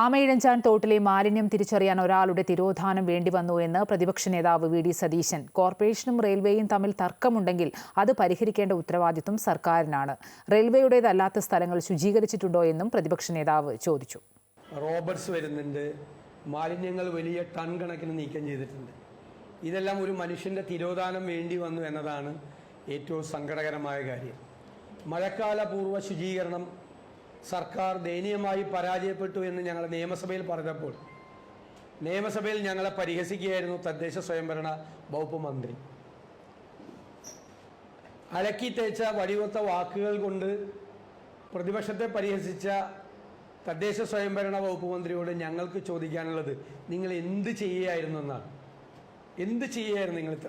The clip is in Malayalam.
ആമയിഴഞ്ചാൻ തോട്ടിലെ മാലിന്യം തിരിച്ചറിയാൻ ഒരാളുടെ തിരോധാനം വേണ്ടി വന്നു എന്ന് പ്രതിപക്ഷ നേതാവ് വി ഡി സതീശൻ. കോർപ്പറേഷനും റെയിൽവേയും തമ്മിൽ തർക്കമുണ്ടെങ്കിൽ അത് പരിഹരിക്കേണ്ട ഉത്തരവാദിത്വം സർക്കാരിനാണ്. റെയിൽവേയുടേതല്ലാത്ത സ്ഥലങ്ങൾ ശുചീകരിച്ചിട്ടുണ്ടോ എന്നും പ്രതിപക്ഷ നേതാവ് ചോദിച്ചു. റോബർട്സ് വരുന്നുണ്ട്. മാലിന്യങ്ങൾ വലിയ ടൺ കണക്കിന് നീക്കം ചെയ്തിട്ടുണ്ട്. ഇതെല്ലാം ഒരു മനുഷ്യന്റെ തിരോധാനം വേണ്ടി വന്നു എന്നതാണ് ഏറ്റവും സങ്കടകരമായ കാര്യം. മഴക്കാലപൂർവ ശുചീകരണം സർക്കാർ ദയനീയമായി പരാജയപ്പെട്ടു എന്ന് ഞങ്ങൾ നിയമസഭയിൽ പറഞ്ഞപ്പോൾ നിയമസഭയിൽ ഞങ്ങളെ പരിഹസിക്കുകയായിരുന്നു തദ്ദേശ സ്വയംഭരണ വകുപ്പ് മന്ത്രി. അലക്കി തേച്ച വടിവത്ത വാക്കുകൾ കൊണ്ട് പ്രതിപക്ഷത്തെ പരിഹസിച്ച തദ്ദേശ സ്വയംഭരണ വകുപ്പ് മന്ത്രിയോട് ഞങ്ങൾക്ക് ചോദിക്കാനുള്ളത് നിങ്ങൾ എന്ത് ചെയ്യുകയായിരുന്നു എന്നാണ്? എന്ത് ചെയ്യുകയായിരുന്നു നിങ്ങൾ ഇത്ര